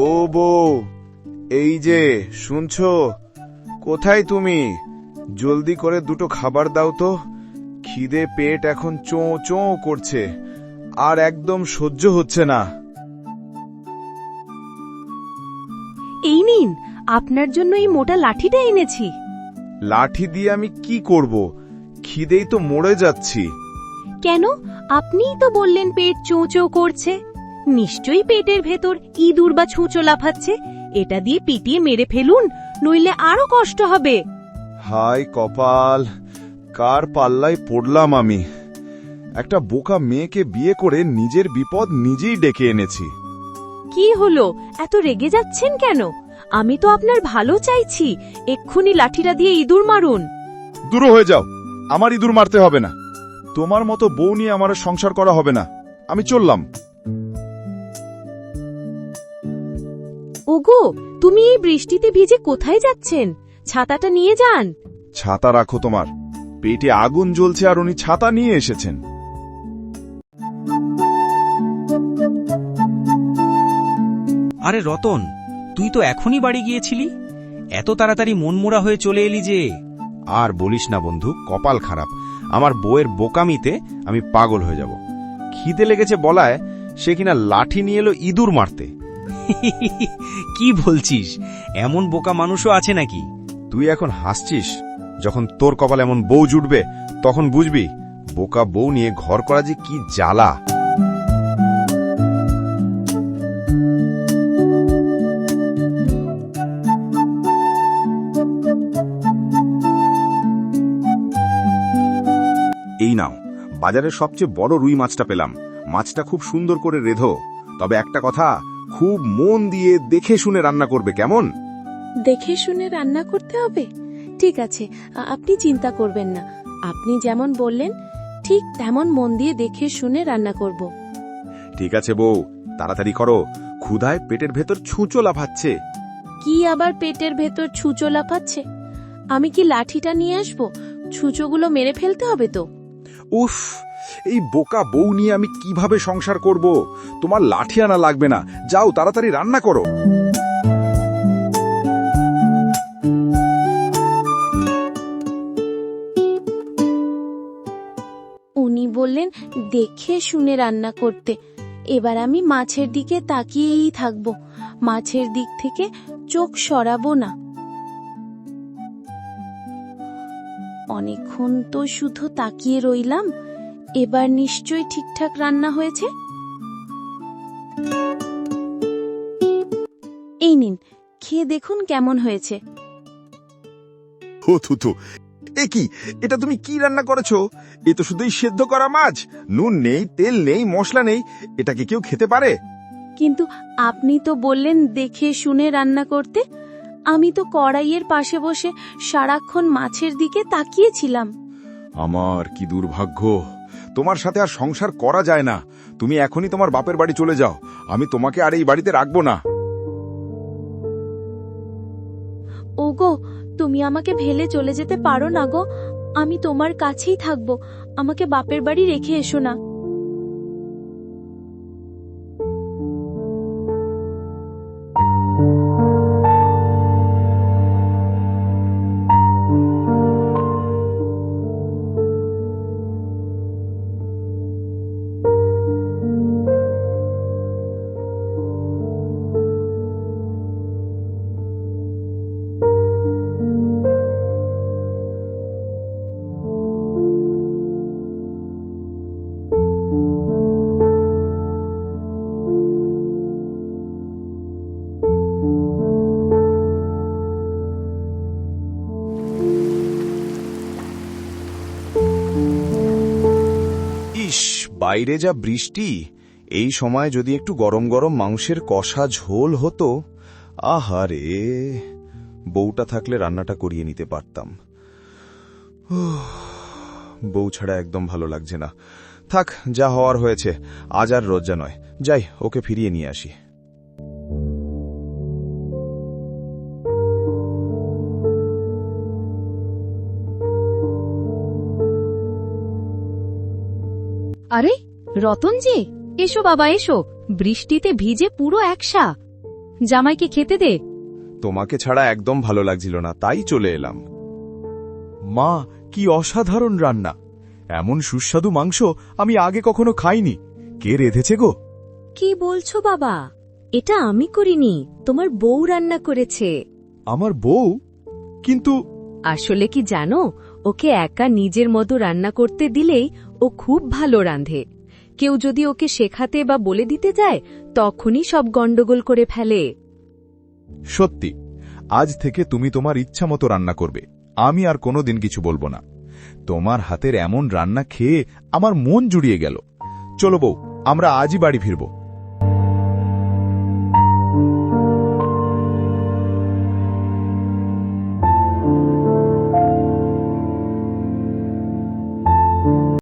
ও বউ এই যে শুনছো? কোথায় তুমি? জলদি করে দুটো খাবার দাও তো। খিদে পেট এখন চোঁ চোঁ করছে আর একদম সহ্য হচ্ছে না। এই নিন আপনার জন্য এই মোটা লাঠিটা এনেছি। লাঠি দিয়ে আমি কি করব? খিদেই তো মরে যাচ্ছি। কেন? আপনিই তো বললেন পেট চোঁচো করছে। নিশ্চয়ই পেটের ভেতর ইঁদুর বা ছুঁচো লাফাচ্ছে। এটা দিয়ে পিটিয়ে মেরে ফেলুন নইলে আরও কষ্ট হবে। হায় কপাল কার পাল্লায় পড়লাম আমি? একটা বোকা মেয়েকে বিয়ে করে নিজের বিপদ নিজেই ডেকে এনেছি। কি হলো? এত রেগে যাচ্ছেন কেন? আমি তো আপনার ভালো চাইছি। এক্ষুনি লাঠিটা দিয়ে ইঁদুর মারুন। দূর হয়ে যাও। আমার ইঁদুর মারতে হবে না। তোমার মতো বউ নিয়ে আমার সংসার করা হবে না। আমি চললাম। ওগো তুমি এই বৃষ্টিতে ভিজে কোথায় যাচ্ছেন? ছাতাটা নিয়ে যান। ছাতা রাখো তোমার। পেটে আগুন জ্বলছে আর উনি ছাতা নিয়ে এসেছেন। আরে রতন তুই তো এখনই বাড়ি গিয়েছিলি? এত তাড়াতাড়ি মনমোড়া হয়ে চলে এলি যে। আর বলিস না বন্ধু কপাল খারাপ। আমার বউয়ের বোকামিতে আমি পাগল হয়ে যাব। খিদে লেগেছে বলায় সে কিনা লাঠি নিয়ে এলো ইঁদুর মারতে। কি বলছিস? এমন বোকা মানুষও আছে নাকি? তুই এখন হাসছিস? যখন তোর কপাল এমন বউ জুটবে তখন বুঝবি বোকা বউ নিয়ে ঘর করা যে কি জ্বালা। এই নাও বাজারের সবচেয়ে বড় রুই মাছটা পেলাম। মাছটা খুব সুন্দর করে রেধো। তবে একটা কথা খুব মন দিয়ে দেখে শুনে রান্না করবে কেমন? দেখে শুনে রান্না করতে হবে? ঠিক আছে আপনি চিন্তা করবেন না। আপনি যেমন বললেন ঠিক তেমন মন দিয়ে দেখে শুনে রান্না করব। ঠিক আছে বউ তাড়াতাড়ি করো। ক্ষুধায় পেটের ভেতর ছুঁচো লাফাচ্ছে। কি আবার পেটের ভেতর ছুঁচো লাফাচ্ছে? আমি কি লাঠিটা নিয়ে আসব? ছুঁচোগুলো মেরে ফেলতে হবে তো? উফ এই বোকা বউ নিয়ে আমি কীভাবে সংসার করব? তোমার লাঠি আনা লাগবে না। যাও, তাড়াতাড়ি রান্না করো। উনি বললেন, দেখে শুনে রান্না করতে। এবার আমি মাছের দিকে তাকিয়েই থাকব। মাছের দিক থেকে চোখ সরাবো না। অনেকক্ষণ তো শুধু তাকিয়ে রইলাম। এবার নিশ্চয়ই ঠিকঠাক রান্না হয়েছে? এই নিন খেয়ে দেখুন কেমন হয়েছে। ও থুতু এ কি? এটা তুমি কি রান্না করেছ? এ তো শুধুই সেদ্ধ করা মাছ। নুন নেই তেল নেই মশলা নেই। এটা কি কেউ খেতে পারে? কিন্তু আপনি তো বললেন দেখে শুনে রান্না করতে। আমি তো কড়াইয়ের পাশে বসে সারাক্ষণ মাছের দিকে তাকিয়েছিলাম। আমার কি দুর্ভাগ্য? তোমার সাথে আর সংসার করা যায় না। তুমি এখনই তোমার বাপের বাড়ি চলে যাও। আমি তোমাকে আর এই বাড়িতে রাখব না। ওগো, তুমি আমাকে ভেলে চলে যেতে পারো না গো। আমি তোমার কাছেই থাকব। আমাকে বাপের বাড়ি রেখে এসো না। ইস বাইরে যা বৃষ্টি, এই সময় যদি একটু গরম গরম মাংসের কষা ঝোল হতো, আহারে, বউটা থাকলে রান্নাটা করিয়ে নিতে পারতাম। বউ ছাড়া একদম ভালো লাগছে না। থাক, যা হওয়ার হয়েছে, আজ আর রোজা নয়। যাই, ওকে ফিরিয়ে নিয়ে আসি। আরে রতনজি এসো বাবা এসো। বৃষ্টিতে ভিজে পুরো একসা। জামাইকে খেতে দে। তোমাকে ছাড়া একদম ভালো লাগছিল না তাই চলে এলাম। মা কি অসাধারণ রান্না। এমন সুস্বাদু মাংস আমি আগে কখনো খাইনি। কে রেধেছে গো? কি বলছো বাবা? এটা আমি করিনি তোমার বউ রান্না করেছে। আমার বউ? কিন্তু আসলে কি জানো ওকে একা নিজের মতো রান্না করতে দিলেই ও খুব ভালো রাঁধে। কেউ যদি ওকে শেখাতে বা বলে দিতে যায়, তখনই সব গণ্ডগোল করে ফেলে। সত্যি, আজ থেকে তুমি তোমার ইচ্ছা মতো রান্না করবে। আমি আর কোনোদিন কিছু বলব না। তোমার হাতের এমন রান্না খেয়ে আমার মন জুড়িয়ে গেল। চলো বউ, আমরা আজই বাড়ি ফিরব।